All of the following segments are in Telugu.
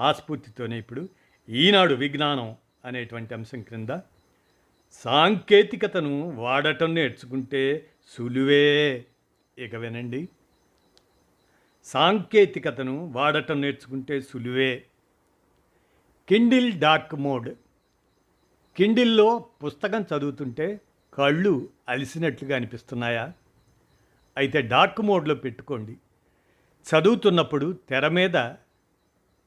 ఆస్ఫూర్తితోనే ఇప్పుడు ఈనాడు విజ్ఞానం అనేటువంటి అంశం క్రింద సాంకేతికతను వాడటం నేర్చుకుంటే సులువే. ఇక వినండి. సాంకేతికతను వాడటం నేర్చుకుంటే సులువే. Kindle dark mode. కిండిల్లో పుస్తకం చదువుతుంటే కళ్ళు అలిసినట్లుగా అనిపిస్తున్నాయా? అయితే డార్క్ మోడ్లో పెట్టుకోండి. చదువుతున్నప్పుడు తెర మీద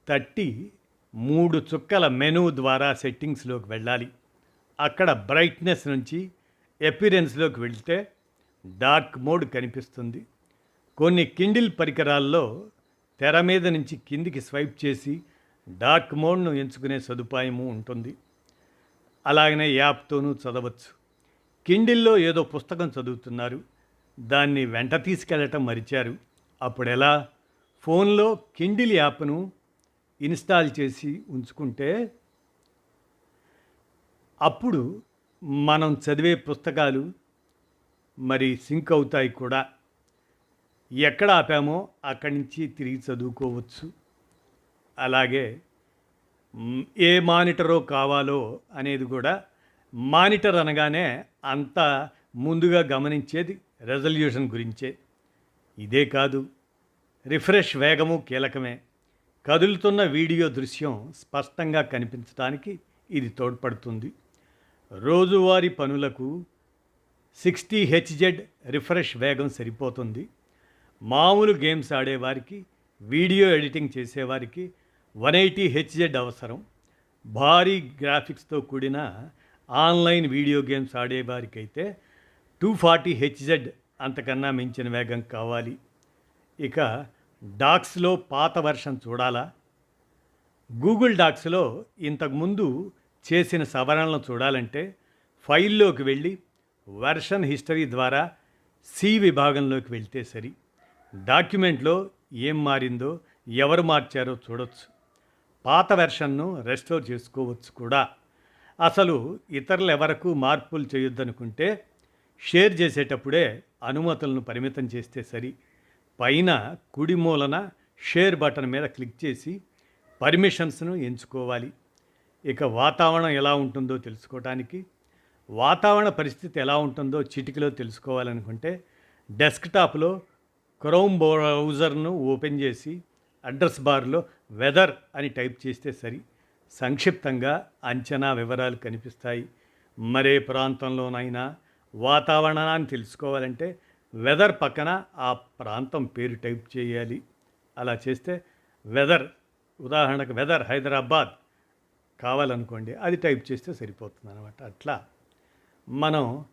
తట్టి మూడు చుక్కల మెనూ ద్వారా సెట్టింగ్స్లోకి వెళ్ళాలి. అక్కడ బ్రైట్నెస్ నుంచి ఎపిరెన్స్లోకి వెళ్తే డార్క్ మోడ్ కనిపిస్తుంది. కొన్ని కిండిల్ పరికరాల్లో తెర మీద నుంచి కిందికి స్వైప్ చేసి డార్క్ మోడ్ను ఎంచుకునే సదుపాయము ఉంటుంది. అలాగనే యాప్తోనూ చదవచ్చు. కిండిల్లో ఏదో పుస్తకం చదువుతున్నారు. దాన్ని వెంట తీసుకెళ్ళటం మరిచారు. అప్పుడెలా? ఫోన్లో కిండిల్ యాప్ను ఇన్స్టాల్ చేసి ఉంచుకుంటే అప్పుడు మనం చదివే పుస్తకాలు మరి సింక్ అవుతాయి కూడా. ఎక్కడ ఆపామో అక్కడి నుంచి తిరిగి చదువుకోవచ్చు. అలాగే ఏ మానిటరో కావాలో అనేది కూడా మానిటర్ అనగానే అంత ముందుగా గమనించేది రెజల్యూషన్ గురించే. ఇదే కాదు రిఫ్రెష్ వేగము కీలకమే. కదులుతున్న వీడియో దృశ్యం స్పష్టంగా కనిపించడానికి ఇది తోడ్పడుతుంది. రోజువారీ పనులకు సిక్స్టీ హెచ్జెడ్ రిఫ్రెష్ వేగం సరిపోతుంది. మామూలు గేమ్స్ ఆడేవారికి వీడియో ఎడిటింగ్ చేసేవారికి వన్ ఎయిటీ హెచ్జెడ్ అవసరం. భారీ గ్రాఫిక్స్తో కూడిన ఆన్లైన్ వీడియో గేమ్స్ ఆడేవారికైతే టూ ఫార్టీ హెచ్జెడ్ అంతకన్నా మించిన వేగం కావాలి. ఇక డాక్స్లో పాత వర్షన్ చూడాలా? గూగుల్ డాక్స్లో ఇంతకుముందు చేసిన సవరణలను చూడాలంటే ఫైల్లోకి వెళ్ళి వెర్షన్ హిస్టరీ ద్వారా సి విభాగంలోకి వెళ్తే సరి. డాక్యుమెంట్లో ఏం మారిందో ఎవరు మార్చారో చూడొచ్చు. పాత వెర్షన్ను రెస్టోర్ చేసుకోవచ్చు కూడా. అసలు ఇతరులు ఎవరకు మార్పులు చేయొద్దనుకుంటే షేర్ చేసేటప్పుడే అనుమతులను పరిమితం చేస్తే సరి. పైన కుడి మూలన షేర్ బటన్ మీద క్లిక్ చేసి పర్మిషన్స్ను ఎంచుకోవాలి. ఇక వాతావరణం ఎలా ఉంటుందో తెలుసుకోవడానికి వాతావరణ పరిస్థితి ఎలా ఉంటుందో చిటికలో తెలుసుకోవాలనుకుంటే డెస్క్టాప్లో క్రోమ్ బ్రౌజర్ను ఓపెన్ చేసి అడ్రస్ బార్లో వెదర్ అని టైప్ చేస్తే సరి. సంక్షిప్తంగా అంచనా వివరాలు కనిపిస్తాయి. మరే ప్రాంతంలోనైనా వాతావరణాన్ని తెలుసుకోవాలంటే వెదర్ పక్కన ఆ ప్రాంతం పేరు టైప్ చేయాలి. అలా చేస్తే వెదర్ ఉదాహరణకు వెదర్ హైదరాబాద్ కావాలనుకోండి అది టైప్ చేస్తే సరిపోతుంది అనమాట అట్లా మనం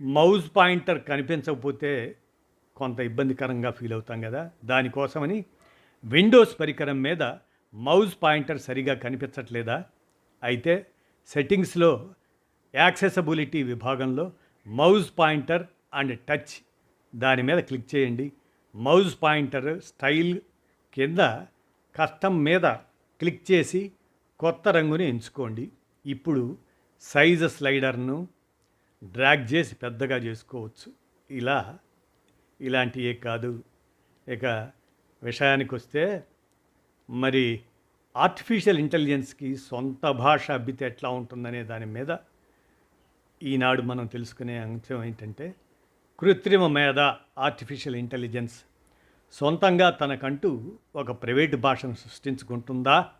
మౌజ్ పాయింటర్ కనిపించకపోతే కొంత ఇబ్బందికరంగా ఫీల్ అవుతాం కదా. దానికోసమని విండోస్ పరికరం మీద మౌజ్ పాయింటర్ సరిగా కనిపించట్లేదా? అయితే సెట్టింగ్స్లో యాక్సెసబిలిటీ విభాగంలో మౌజ్ పాయింటర్ అండ్ టచ్ దాని మీద క్లిక్ చేయండి. మౌజ్ పాయింటర్ స్టైల్ కింద కస్టమ్ మీద క్లిక్ చేసి కొత్త రంగుని ఎంచుకోండి. ఇప్పుడు సైజ్ స్లైడర్ను డ్రాగ్ చేసి పెద్దగా చేసుకోవచ్చు. ఇలా ఇలాంటివే కాదు. ఇక విషయానికి వస్తే మరి ఆర్టిఫిషియల్ ఇంటెలిజెన్స్కి సొంత భాష అబ్బితే ఎట్లా ఉంటుందనే దాని మీద ఈనాడు మనం తెలుసుకునే అంశం ఏంటంటే కృత్రిమ మేధ ఆర్టిఫిషియల్ ఇంటెలిజెన్స్ సొంతంగా తనకంటూ ఒక ప్రైవేట్ భాషను సృష్టించుకుంటుందా?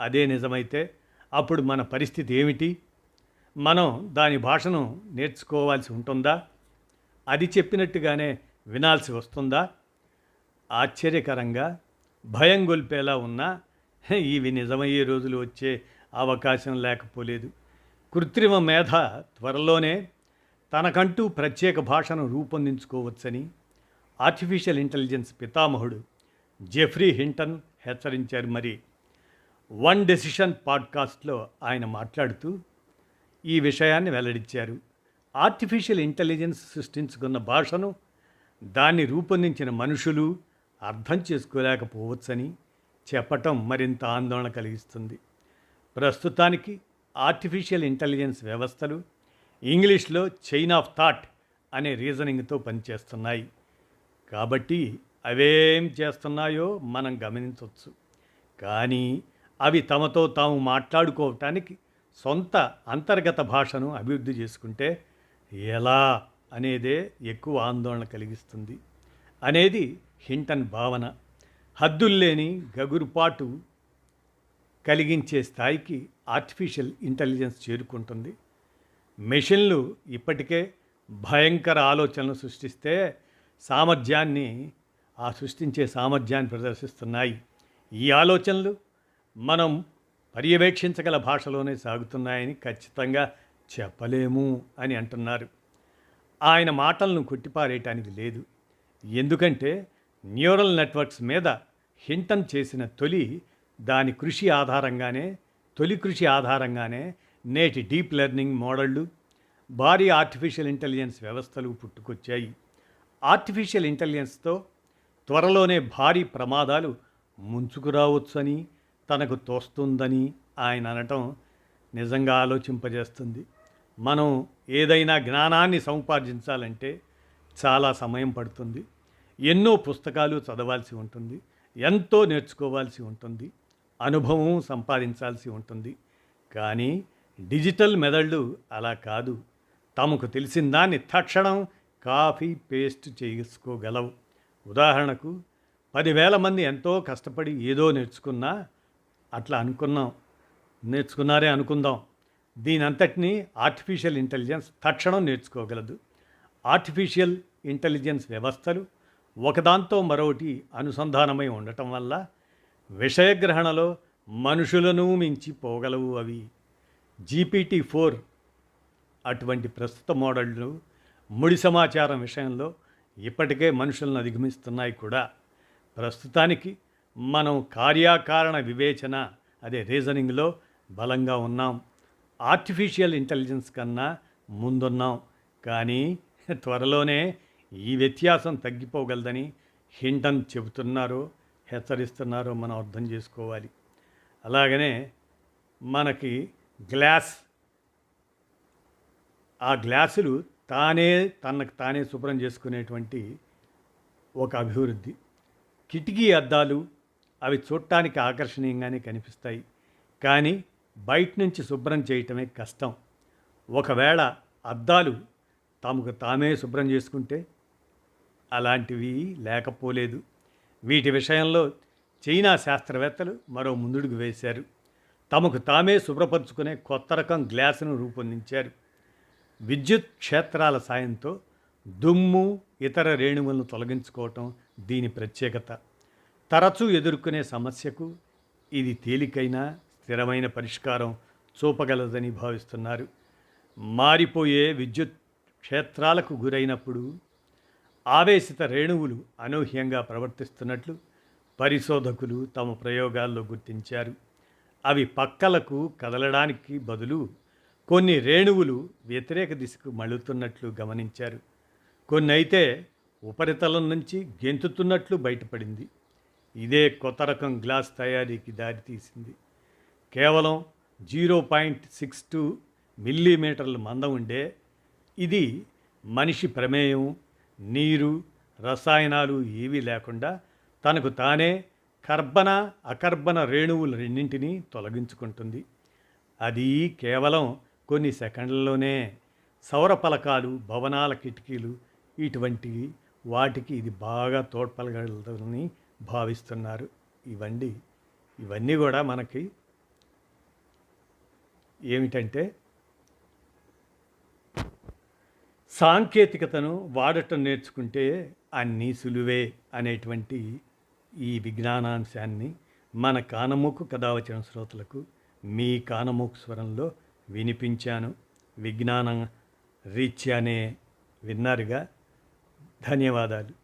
అదే నిజమైతే అప్పుడు మన పరిస్థితి ఏమిటి? మనం దాని భాషను నేర్చుకోవాల్సి ఉంటుందా? అది చెప్పినట్టుగానే వినాల్సి వస్తుందా? ఆశ్చర్యకరంగా భయం గొల్పేలా ఉన్నా ఇవి నిజమయ్యే రోజులు వచ్చే అవకాశం లేకపోలేదు. కృత్రిమ మేధ త్వరలోనే తనకంటూ ప్రత్యేక భాషను రూపొందించుకోవచ్చని ఆర్టిఫిషియల్ ఇంటెలిజెన్స్ పితామహుడు జెఫ్రీ హింటన్ హెచ్చరించారు. మరి వన్ డెసిషన్ పాడ్కాస్ట్లో ఆయన మాట్లాడుతూ ఈ విషయాన్ని వెల్లడించారు. ఆర్టిఫిషియల్ ఇంటెలిజెన్స్ సృష్టించుకున్న భాషను దాన్ని రూపొందించిన మనుషులు అర్థం చేసుకోలేకపోవచ్చని చెప్పటం మరింత ఆందోళన కలిగిస్తుంది. ప్రస్తుతానికి ఆర్టిఫిషియల్ ఇంటెలిజెన్స్ వ్యవస్థలు ఇంగ్లీష్లో చైన్ ఆఫ్ థాట్ అనే రీజనింగ్తో పనిచేస్తున్నాయి. కాబట్టి అవేం చేస్తున్నాయో మనం గమనించవచ్చు కానీ అవి తమతో తాము మాట్లాడుకోవటానికి సొంత అంతర్గత భాషను అభివృద్ధి చేసుకుంటే ఎలా అనేదే ఎక్కువ ఆందోళన కలిగిస్తుంది. అనేది హింటన్ భావన. హద్దుల్లేని గగురుపాటు కలిగించే స్థాయికి ఆర్టిఫిషియల్ ఇంటెలిజెన్స్ చేరుకుంటుంది. మెషిన్లు ఇప్పటికే భయంకర ఆలోచనలు సృష్టిస్తే సామర్థ్యాన్ని ఆ సృష్టించే సామర్థ్యాన్ని ప్రదర్శిస్తున్నాయి. ఈ ఆలోచనలు మనం పర్యవేక్షించగల భాషలోనే సాగుతున్నాయని ఖచ్చితంగా చెప్పలేము అని అంటున్నారు. ఆయన మాటలను కొట్టిపారేయటానికి లేదు. ఎందుకంటే న్యూరల్ నెట్వర్క్స్ మీద హింటన్ చేసిన తొలి దాని కృషి ఆధారంగానే తొలి కృషి ఆధారంగానే నేటి డీప్ లెర్నింగ్ మోడళ్ళు భారీ ఆర్టిఫిషియల్ ఇంటెలిజెన్స్ వ్యవస్థలు పుట్టుకొచ్చాయి. ఆర్టిఫిషియల్ ఇంటెలిజెన్స్తో త్వరలోనే భారీ ప్రమాదాలు ముంచుకురావచ్చని తనకు తోస్తుందని ఆయన అనటం నిజంగా ఆలోచింపజేస్తుంది. మనం ఏదైనా జ్ఞానాన్ని సంపాదించాలంటే చాలా సమయం పడుతుంది. ఎన్నో పుస్తకాలు చదవాల్సి ఉంటుంది. ఎంతో నేర్చుకోవాల్సి ఉంటుంది. అనుభవం సంపాదించాల్సి ఉంటుంది. కానీ డిజిటల్ మెదళ్ళు అలా కాదు. తమకు తెలిసిన దాన్ని తక్షణం కాఫీ పేస్ట్ చేసుకోగలవు. ఉదాహరణకు పదివేల మంది ఎంతో కష్టపడి ఏదో నేర్చుకున్నా అట్లా అనుకున్నాం. నేర్చుకున్నారే అనుకుందాం. దీని అంతటినీ ఆర్టిఫిషియల్ ఇంటెలిజెన్స్ తక్షణం నేర్చుకోగలదు. ఆర్టిఫిషియల్ ఇంటెలిజెన్స్ వ్యవస్థలు ఒకదాంతో మరొకటి అనుసంధానమై ఉండటం వల్ల విషయగ్రహణలో మనుషులను మించి పోగలవు అవి. జీపీటీ ఫోర్ అటువంటి ప్రస్తుత మోడళ్ళు ముడి సమాచారం విషయంలో ఇప్పటికే మనుషులను అధిగమిస్తున్నాయి కూడా. ప్రస్తుతానికి మనం కార్యాకారణ వివేచన అదే రీజనింగ్లో బలంగా ఉన్నాం. ఆర్టిఫిషియల్ ఇంటెలిజెన్స్ కన్నా ముందున్నాం. కానీ త్వరలోనే ఈ వ్యత్యాసం తగ్గిపోగలదని హింటన్ చెబుతున్నారో హెచ్చరిస్తున్నారో మనం అర్థం చేసుకోవాలి. అలాగనే మనకి గ్లాస్. ఆ గ్లాసులు తానే తనకు తానే శుభ్రం చేసుకునేటువంటి ఒక అభివృద్ధి. కిటికీ అద్దాలు అవి చూడటానికి ఆకర్షణీయంగానే కనిపిస్తాయి. కానీ బయట నుంచి శుభ్రం చేయటమే కష్టం. ఒకవేళ అద్దాలు తమకు తామే శుభ్రం చేసుకుంటే అలాంటివి లేకపోలేదు. వీటి విషయంలో చైనా శాస్త్రవేత్తలు మరో ముందుడుగు వేశారు. తమకు తామే శుభ్రపరుచుకునే కొత్త రకం గ్లాసును రూపొందించారు. విద్యుత్ క్షేత్రాల సాయంతో దుమ్ము ఇతర రేణువులను తొలగించుకోవటం దీని ప్రత్యేకత. తరచూ ఎదుర్కొనే సమస్యకు ఇది తేలికైన స్థిరమైన పరిష్కారం చూపగలదని భావిస్తున్నారు. మారిపోయే విద్యుత్ క్షేత్రాలకు గురైనప్పుడు ఆవేశిత రేణువులు అనూహ్యంగా ప్రవర్తిస్తున్నట్లు పరిశోధకులు తమ ప్రయోగాల్లో గుర్తించారు. అవి పక్కలకు కదలడానికి బదులు కొన్ని రేణువులు వ్యతిరేక దిశకు మళ్ళుతున్నట్లు గమనించారు. కొన్ని అయితే ఉపరితలం నుంచి గెంతుతున్నట్లు బయటపడింది. ఇదే కొత్త రకం గ్లాస్ తయారీకి దారితీసింది. కేవలం జీరో పాయింట్ సిక్స్ టూ మిల్లీమీటర్ల మందం ఉండే ఇది మనిషి ప్రమేయం నీరు రసాయనాలు ఏవీ లేకుండా తనకు తానే కర్బన అకర్బన రేణువులు రెండింటినీ తొలగించుకుంటుంది. అది కేవలం కొన్ని సెకండ్లలోనే సౌర పలకాలు భవనాల కిటికీలు ఇటువంటి వాటికి ఇది బాగా తోడ్పలగలని భావిస్తున్నారు. ఇవన్నీ ఇవన్నీ కూడా మనకి ఏమిటంటే సాంకేతికతను వాడటం నేర్చుకుంటే అన్నీ సులువే అనేటువంటి ఈ విజ్ఞానాంశాన్ని మన కానమూకు కథావచన శ్రోతలకు మీ కానమూకు స్వరంలో వినిపించాను. విజ్ఞాన రీత్యానే విన్నారుగా. ధన్యవాదాలు.